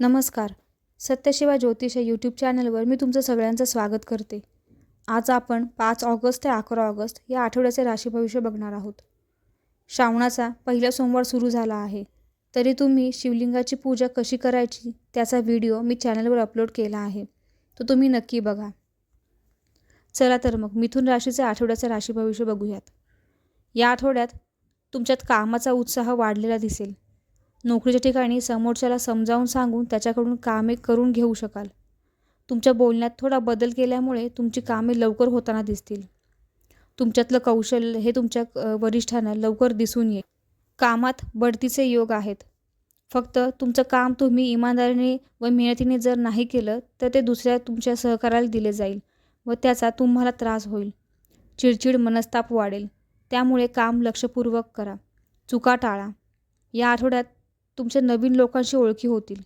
नमस्कार. सत्यशिवा ज्योतिष या यूट्यूब चॅनलवर मी तुमचं सगळ्यांचं स्वागत करते. आज आपण पाच ऑगस्ट ते अकरा ऑगस्ट या आठवड्याचे राशी भविष्य बघणार आहोत. श्रावणाचा पहिला सोमवार सुरू झाला आहे. तरी तुम्ही शिवलिंगाची पूजा कशी करायची त्याचा व्हिडिओ मी चॅनलवर अपलोड केला आहे. तो तुम्ही नक्की बघा. चला तर मग मिथुन राशीचे आठवड्याचे राशी भविष्य बघूयात. या आठवड्यात तुमच्यात कामाचा उत्साह वाढलेला दिसेल. नोकरीच्या ठिकाणी समोरच्याला समजावून सांगून त्याच्याकडून कामे करून घेऊ शकाल. तुमच्या बोलण्यात थोडा बदल केल्यामुळे तुमची कामे लवकर होताना दिसतील. तुमच्यातलं कौशल्य हे तुमच्या वरिष्ठांना लवकर दिसून येईल. कामात बढतीचे योग आहेत. फक्त तुमचं काम तुम्ही इमानदारीने व मेहनतीने जर नाही केलं तर ते दुसऱ्या तुमच्या सहकाराला दिले जाईल व त्याचा तुम्हाला त्रास होईल. चिडचिड मनस्ताप वाढेल. त्यामुळे काम लक्षपूर्वक करा. चुका टाळा. या आठवड्यात तुमच्या नवीन लोकांशी ओळखी होतील.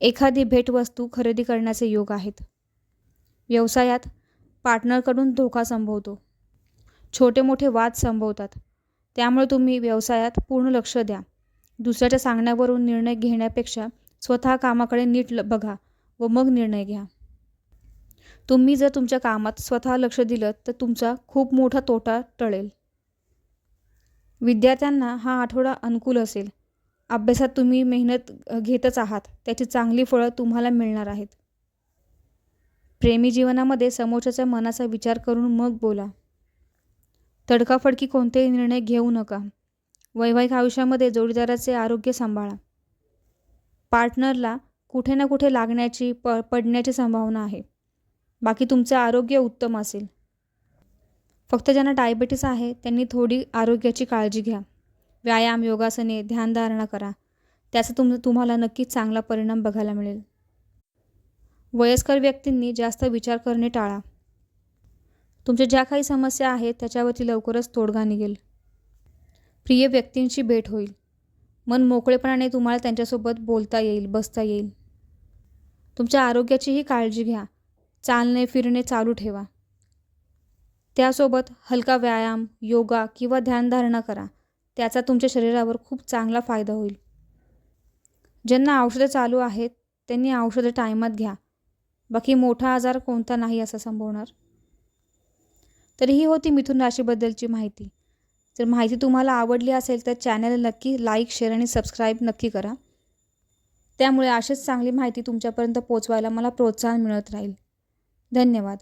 एखादी भेटवस्तू खरेदी करण्याचे योग आहेत. व्यवसायात पार्टनरकडून धोका संभवतो. छोटे मोठे वाद संभवतात. त्यामुळे तुम्ही व्यवसायात पूर्ण लक्ष द्या. दुसऱ्याच्या सांगण्यावरून निर्णय घेण्यापेक्षा स्वतः कामाकडे नीट ल- बघा व मग निर्णय घ्या. तुम्ही जर तुमच्या कामात स्वतः लक्ष दिलं तर तुमचा खूप मोठा तोटा टळेल. विद्यार्थ्यांना हा आठवडा अनुकूल असेल. अभ्यासात तुम्ही मेहनत घेतच आहात. त्याची चांगली फळं तुम्हाला मिळणार आहेत. प्रेमी जीवनामध्ये समोरच्याच्या मनाचा विचार करून मग बोला. तडकाफडकी कोणतेही निर्णय घेऊ नका. वैवाहिक आयुष्यामध्ये जोडीदाराचे आरोग्य सांभाळा. पार्टनरला कुठे ना कुठे लागण्याची प पडण्याची संभावना आहे. बाकी तुमचं आरोग्य उत्तम असेल. फक्त ज्यांना डायबिटीस आहे त्यांनी थोडी आरोग्याची काळजी घ्या. व्यायाम योगासने ध्यानधारणा करा. त्याचा तुम तुम्हाला नक्कीच चांगला परिणाम बघायला मिळेल. वयस्कर व्यक्तींनी जास्त विचार करणे टाळा. तुमच्या ज्या काही समस्या आहेत त्याच्यावरती लवकरच तोडगा निघेल. प्रिय व्यक्तींची भेट होईल. मन मोकळेपणाने तुम्हाला त्यांच्यासोबत बोलता येईल बसता येईल. तुमच्या आरोग्याचीही काळजी घ्या. चालणे फिरणे चालू ठेवा. त्यासोबत हलका व्यायाम योगा किंवा ध्यानधारणा करा. त्याचा तुमच्या शरीरावर खूप चांगला फायदा होईल. ज्यांना औषधं चालू आहेत त्यांनी औषधं टायमात घ्या. बाकी मोठा आजार कोणता नाही असं संभवणार. तर ही होती मिथुन राशीबद्दलची माहिती. जर माहिती तुम्हाला आवडली असेल तर चॅनल नक्की लाईक शेअर आणि सबस्क्राईब नक्की करा. त्यामुळे अशीच चांगली माहिती तुमच्यापर्यंत पोचवायला मला प्रोत्साहन मिळत राहील. धन्यवाद.